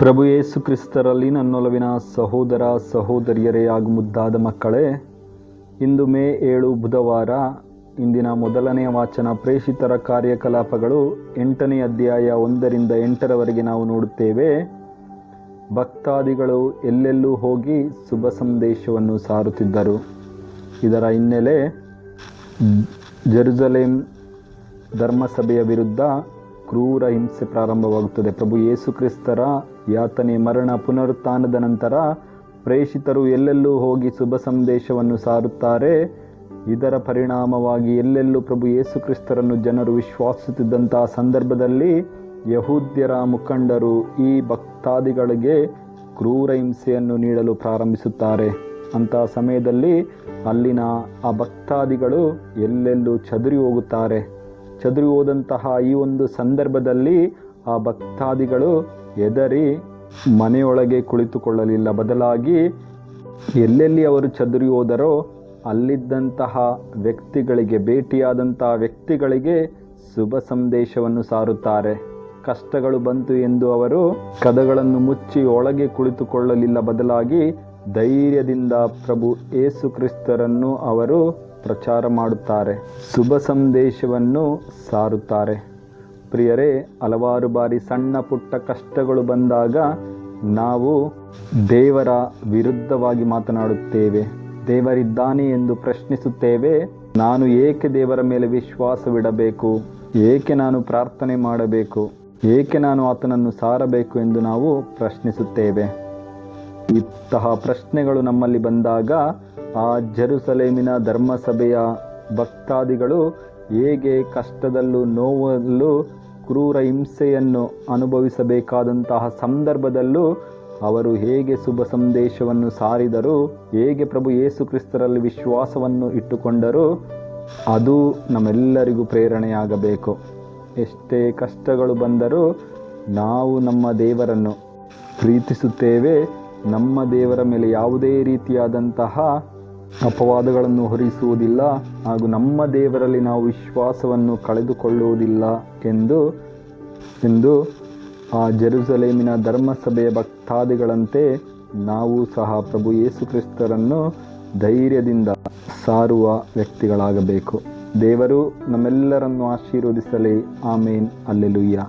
ಪ್ರಭು ಯೇಸು ಕ್ರಿಸ್ತರಲ್ಲಿ ನನ್ನೊಲವಿನ ಸಹೋದರ ಸಹೋದರಿಯರೇ ಹಾಗೂ ಮುದ್ದಾದ ಮಕ್ಕಳೇ, ಇಂದು ಮೇ ಏಳು ಬುಧವಾರ, ಇಂದಿನ ಮೊದಲನೆಯ ವಾಚನ ಪ್ರೇಷಿತರ ಕಾರ್ಯಕಲಾಪಗಳು ಎಂಟನೇ ಅಧ್ಯಾಯ ಒಂದರಿಂದ ಎಂಟರವರೆಗೆ ನಾವು ನೋಡುತ್ತೇವೆ. ಭಕ್ತಾದಿಗಳು ಎಲ್ಲೆಲ್ಲೂ ಹೋಗಿ ಶುಭ ಸಂದೇಶವನ್ನು ಸಾರುತ್ತಿದ್ದರು. ಇದರ ಹಿನ್ನೆಲೆ ಜೆರುಸಲೇಮ್ ಧರ್ಮಸಭೆಯ ವಿರುದ್ಧ ಕ್ರೂರ ಹಿಂಸೆ ಪ್ರಾರಂಭವಾಗುತ್ತದೆ. ಪ್ರಭು ಯೇಸು ಕ್ರಿಸ್ತರ ಯಾತನೆ, ಮರಣ ಪುನರುತ್ಥಾನದ ನಂತರ ಪ್ರೇಷಿತರು ಎಲ್ಲೆಲ್ಲೂ ಹೋಗಿ ಶುಭ ಸಂದೇಶವನ್ನು ಸಾರುತ್ತಾರೆ. ಇದರ ಪರಿಣಾಮವಾಗಿ ಎಲ್ಲೆಲ್ಲೂ ಪ್ರಭು ಯೇಸು ಕ್ರಿಸ್ತರನ್ನು ಜನರು ವಿಶ್ವಾಸಿಸುತ್ತಿದ್ದಂತಹ ಸಂದರ್ಭದಲ್ಲಿ ಯಹೂದ್ಯರ ಮುಖಂಡರು ಈ ಭಕ್ತಾದಿಗಳಿಗೆ ಕ್ರೂರ ಹಿಂಸೆಯನ್ನು ನೀಡಲು ಪ್ರಾರಂಭಿಸುತ್ತಾರೆ. ಅಂತಹ ಸಮಯದಲ್ಲಿ ಅಲ್ಲಿನ ಆ ಭಕ್ತಾದಿಗಳು ಎಲ್ಲೆಲ್ಲೂ ಚದುರಿ ಹೋಗುತ್ತಾರೆ. ಚದುರಿ ಹೋದಂತಹ ಈ ಒಂದು ಸಂದರ್ಭದಲ್ಲಿ ಆ ಭಕ್ತಾದಿಗಳು ಎದರಿ ಮನೆಯೊಳಗೆ ಕುಳಿತುಕೊಳ್ಳಲಿಲ್ಲ. ಬದಲಾಗಿ ಎಲ್ಲೆಲ್ಲಿ ಅವರು ಚದುರಿ ಹೋದರೋ ಅಲ್ಲಿದ್ದಂತಹ ವ್ಯಕ್ತಿಗಳಿಗೆ, ಭೇಟಿಯಾದಂತಹ ವ್ಯಕ್ತಿಗಳಿಗೆ ಶುಭ ಸಂದೇಶವನ್ನು ಸಾರುತ್ತಾರೆ. ಕಷ್ಟಗಳು ಬಂತು ಎಂದು ಅವರು ಕದಗಳನ್ನು ಮುಚ್ಚಿ ಒಳಗೆ ಕುಳಿತುಕೊಳ್ಳಲಿಲ್ಲ. ಬದಲಾಗಿ ಧೈರ್ಯದಿಂದ ಪ್ರಭು ಏಸು ಕ್ರಿಸ್ತರನ್ನು ಅವರು ಪ್ರಚಾರ ಮಾಡುತ್ತಾರೆ. ಶುಭ ಸಂದೇಶವನ್ನು ಸಾರುತ್ತಾರೆ. ಪ್ರಿಯರೇ, ಹಲವಾರು ಬಾರಿ ಸಣ್ಣ ಪುಟ್ಟ ಕಷ್ಟಗಳು ಬಂದಾಗ ನಾವು ದೇವರ ವಿರುದ್ಧವಾಗಿ ಮಾತನಾಡುತ್ತೇವೆ. ದೇವರಿದ್ದಾನೆ ಎಂದು ಪ್ರಶ್ನಿಸುತ್ತೇವೆ. ನಾನು ಏಕೆ ದೇವರ ಮೇಲೆ ವಿಶ್ವಾಸವಿಡಬೇಕು ಏಕೆ ನಾನು ಪ್ರಾರ್ಥನೆ ಮಾಡಬೇಕು? ಏಕೆ ನಾನು ಆತನನ್ನು ಸಾರಬೇಕು ಎಂದು ನಾವು ಪ್ರಶ್ನಿಸುತ್ತೇವೆ. ಇಂತಹ ಪ್ರಶ್ನೆಗಳು ನಮ್ಮಲ್ಲಿ ಬಂದಾಗ ಆ ಜರುಸಲೇಮಿನ ಧರ್ಮಸಭೆಯ ಭಕ್ತಾದಿಗಳು ಹೇಗೆ ಕಷ್ಟದಲ್ಲೂ ನೋವಲ್ಲೂ ಕ್ರೂರ ಹಿಂಸೆಯನ್ನು ಅನುಭವಿಸಬೇಕಾದಂತಹ ಸಂದರ್ಭದಲ್ಲೂ ಅವರು ಹೇಗೆ ಶುಭ ಸಂದೇಶವನ್ನು ಸಾರಿದರು, ಹೇಗೆ ಪ್ರಭು ಯೇಸು ಕ್ರಿಸ್ತರಲ್ಲಿ ವಿಶ್ವಾಸವನ್ನು ಇಟ್ಟುಕೊಂಡರು, ಅದು ನಮ್ಮೆಲ್ಲರಿಗೂ ಪ್ರೇರಣೆಯಾಗಬೇಕು. ಎಷ್ಟೇ ಕಷ್ಟಗಳು ಬಂದರೂ ನಾವು ನಮ್ಮ ದೇವರನ್ನು ಪ್ರೀತಿಸುತ್ತೇವೆ ನಮ್ಮ ದೇವರ ಮೇಲೆ ಯಾವುದೇ ರೀತಿಯಾದಂತಹ ಅಪವಾದಗಳನ್ನು ಹೊರಿಸುವುದಿಲ್ಲ ಹಾಗೂ ನಮ್ಮ ದೇವರಲ್ಲಿ ನಾವು ವಿಶ್ವಾಸವನ್ನು ಕಳೆದುಕೊಳ್ಳುವುದಿಲ್ಲ ಎಂದು ಎಂದು ಆ ಜೆರುಸಲೇಮಿನ ಧರ್ಮಸಭೆಯ ಭಕ್ತಾದಿಗಳಂತೆ ನಾವು ಸಹ ಪ್ರಭು ಯೇಸು ಕ್ರಿಸ್ತರನ್ನು ಧೈರ್ಯದಿಂದ ಸಾರುವ ವ್ಯಕ್ತಿಗಳಾಗಬೇಕು. ದೇವರು ನಮ್ಮೆಲ್ಲರನ್ನು ಆಶೀರ್ವದಿಸಲಿ. ಆಮೇನ್. ಅಲ್ಲೆಲುಯ್ಯ.